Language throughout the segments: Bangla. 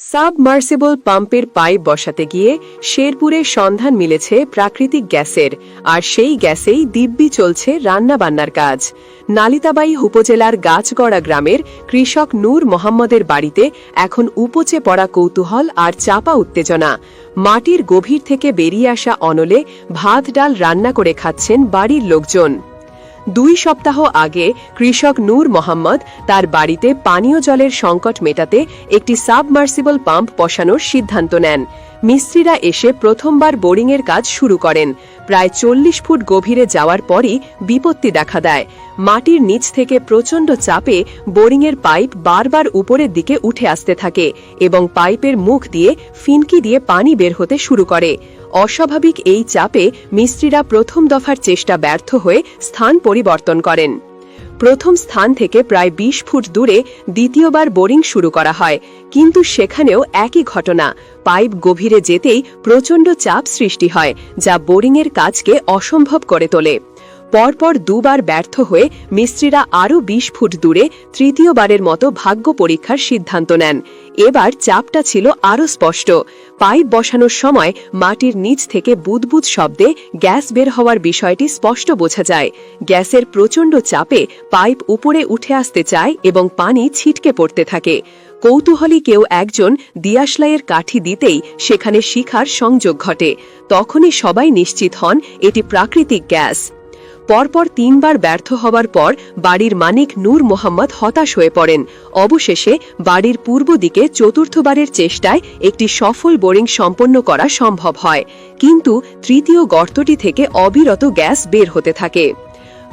সাবমার্সিবল পাম্পের পাইপ বসাতে গিয়ে শেরপুরে সন্ধান মিলেছে প্রাকৃতিক গ্যাসের, আর সেই গ্যাসেই দিব্যি চলছে রান্নাবান্নার কাজ। নালিতাবাই উপজেলার গাছগড়া গ্রামের কৃষক নূর মোহাম্মদের বাড়িতে এখন উপচে পড়া কৌতূহল আর চাপা উত্তেজনা। মাটির গভীর থেকে বেরিয়ে আসা অনলে ভাত, ডাল রান্না করে খাচ্ছেন বাড়ির লোকজন। দুই সপ্তাহ আগে কৃষক নূর মোহাম্মদ তার বাড়িতে পানীয় জলের সংকট মেটাতে একটি সাবমার্সিবল পাম্প বসানোর সিদ্ধান্ত নেন। মিস্ত্রিরা এসে প্রথমবার বোরিংয়ের কাজ শুরু করেন। প্রায় চল্লিশ ফুট গভীরে যাওয়ার পরই বিপত্তি দেখা দেয়। মাটির নিচ থেকে প্রচণ্ড চাপে বোরিংয়ের পাইপ বারবার উপরের দিকে উঠে আসতে থাকে এবং পাইপের মুখ দিয়ে ফিনকি দিয়ে পানি বের হতে শুরু করে। অস্বাভাবিক এই চাপে মিস্ত্রিরা প্রথম দফার চেষ্টা ব্যর্থ হয়ে স্থান পরিবর্তন করেন। প্রথম স্থান থেকে প্রায় ২০ ফুট দূরে দ্বিতীয়বার বোরিং শুরু করা হয়, কিন্তু সেখানেও একই ঘটনা, পাইপ গভীরে যেতেই প্রচণ্ড চাপ সৃষ্টি হয়, যা বোরিংয়ের কাজকে অসম্ভব করে তোলে। পরপর দুবার ব্যর্থ হয়ে মিস্ত্রিরা আরও ২০ ফুট দূরে তৃতীয়বারের মতো ভাগ্য পরীক্ষার সিদ্ধান্ত নেন। এবার চাপটা ছিল আরও স্পষ্ট। পাইপ বসানোর সময় মাটির নিচ থেকে বুদবুদ শব্দে গ্যাস বের হওয়ার বিষয়টি স্পষ্ট বোঝা যায়। গ্যাসের প্রচণ্ড চাপে পাইপ উপরে উঠে আসতে চায় এবং পানি ছিটকে পড়তে থাকে। কৌতূহলী কেউ একজন দিয়াশলাইয়ের কাঠি দিতেই সেখানে শিখার সংযোগ ঘটে। তখনই সবাই নিশ্চিত হন এটি প্রাকৃতিক গ্যাস। পরপর তিনবার ব্যর্থ হবার পর বাড়ির মানিক নূর মোহাম্মদ হতাশ হয়ে পড়েন। অবশেষে বাড়ির পূর্ব দিকে চতুর্থবারের চেষ্টায় একটি সফল বোরিং সম্পন্ন করা সম্ভব হয়। কিন্তু তৃতীয় গর্তটি থেকে অবিরত গ্যাস বের হতে থাকে।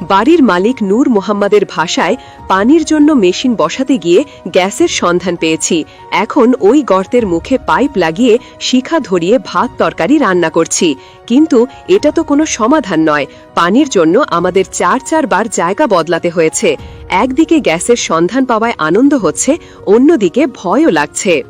বাড়ির মালিক নূর মোহাম্মদের ভাষায় পানির জন্য মেশিন বসাতে গিয়ে গ্যাসের সন্ধান পেয়েছি। এখন ওই গর্তের মুখে পাইপ লাগিয়ে শিখা ধরিয়ে ভাত তরকারি রান্না করছি। কিন্তু এটা তো কোনো সমাধান নয়। পানির জন্য আমাদের চার চারবার জায়গা বদলাতে হয়েছে। একদিকে গ্যাসের সন্ধান পাওয়ায় আনন্দ হচ্ছে, অন্যদিকে ভয়ও লাগছে।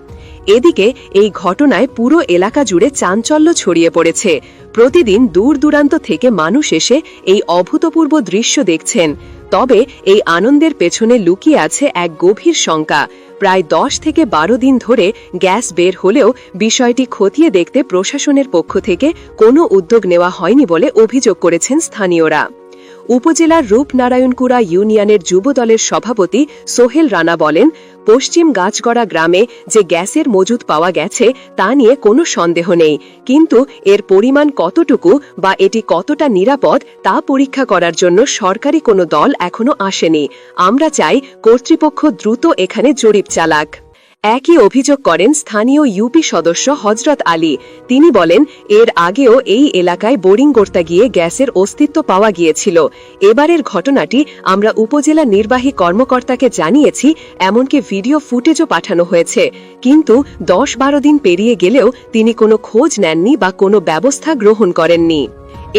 এদিকে এই ঘটনায় পুরো এলাকা জুড়ে চাঞ্চল্য ছড়িয়ে পড়েছে। প্রতিদিন দূর দূরান্ত থেকে মানুষ এসে এই অভূতপূর্ব দৃশ্য দেখছেন। তবে এই আনন্দের পেছনে লুকিয়ে আছে এক গভীর শঙ্কা। প্রায় দশ থেকে বারো দিন ধরে গ্যাস বের হলেও বিষয়টি খতিয়ে দেখতে প্রশাসনের পক্ষ থেকে কোনো উদ্যোগ নেওয়া হয়নি বলে অভিযোগ করেছেন স্থানীয়রা। উপজেলার রূপনারায়ণকুড়া ইউনিয়নের যুবদলের সভাপতি সোহেল রানা বলেন পশ্চিম গাছগড়া গ্রামে যে গ্যাসের মজুদ পাওয়া গেছে, তা নিয়ে কোনো সন্দেহ নেই। কিন্তু এর পরিমাণ কতটুকু বা এটি কতটা নিরাপদ, তা পরীক্ষা করার জন্য সরকারি কোনো দল এখনও আসেনি। আমরা চাই কর্তৃপক্ষ দ্রুত এখানে জরিপ চালাক। একই অভিযোগ করেন স্থানীয় ইউপি সদস্য হজরত আলী। তিনি বলেন, এর আগেও এই এলাকায় বোরিং করতে গিয়ে গ্যাসের অস্তিত্ব পাওয়া গিয়েছিল। এবারের ঘটনাটি আমরা উপজেলা নির্বাহী কর্মকর্তাকে জানিয়েছি, এমনকি ভিডিও ফুটেজও পাঠানো হয়েছে। কিন্তু দশ বারো দিন পেরিয়ে গেলেও তিনি কোনো খোঁজ নেননি বা কোনো ব্যবস্থা গ্রহণ করেননি।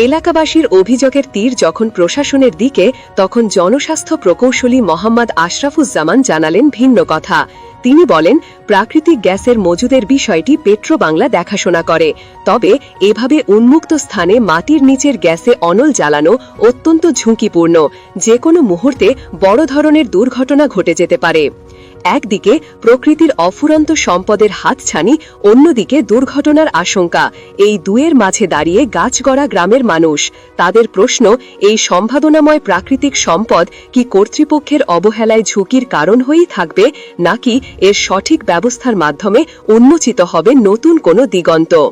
এলাকাবাসীর অভিযোগের তীর যখন প্রশাসনের দিকে, তখন জনস্বাস্থ্য প্রকৌশলী মোহাম্মদ আশরাফুজ্জামান জানালেন ভিন্ন কথা। তিনি বলেন, প্রাকৃতিক গ্যাসের মজুদের বিষয়টি পেট্রোবাংলা দেখাশোনা করে। তবে এভাবে উন্মুক্ত স্থানে মাটির নিচের গ্যাসে অনল জ্বালানো অত্যন্ত ঝুঁকিপূর্ণ। যে কোনো মুহূর্তে বড় ধরনের দুর্ঘটনা ঘটে যেতে পারে। একদিকে প্রকৃতির অফুরন্ত সম্পদের হাতছানি, অন্যদিকে দুর্ঘটনার আশঙ্কা। এই দুয়ের মাঝে দাঁড়িয়ে গাছগড়া গ্রামের মানুষ। তাদের প্রশ্ন, এই সম্ভাবনাময় প্রাকৃতিক সম্পদ কি কর্তৃপক্ষের অবহেলায় ঝুঁকির কারণ হয়েই থাকবে, নাকি এর সঠিক ব্যবস্থার মাধ্যমে উন্মোচিত হবে নতুন কোনো দিগন্ত?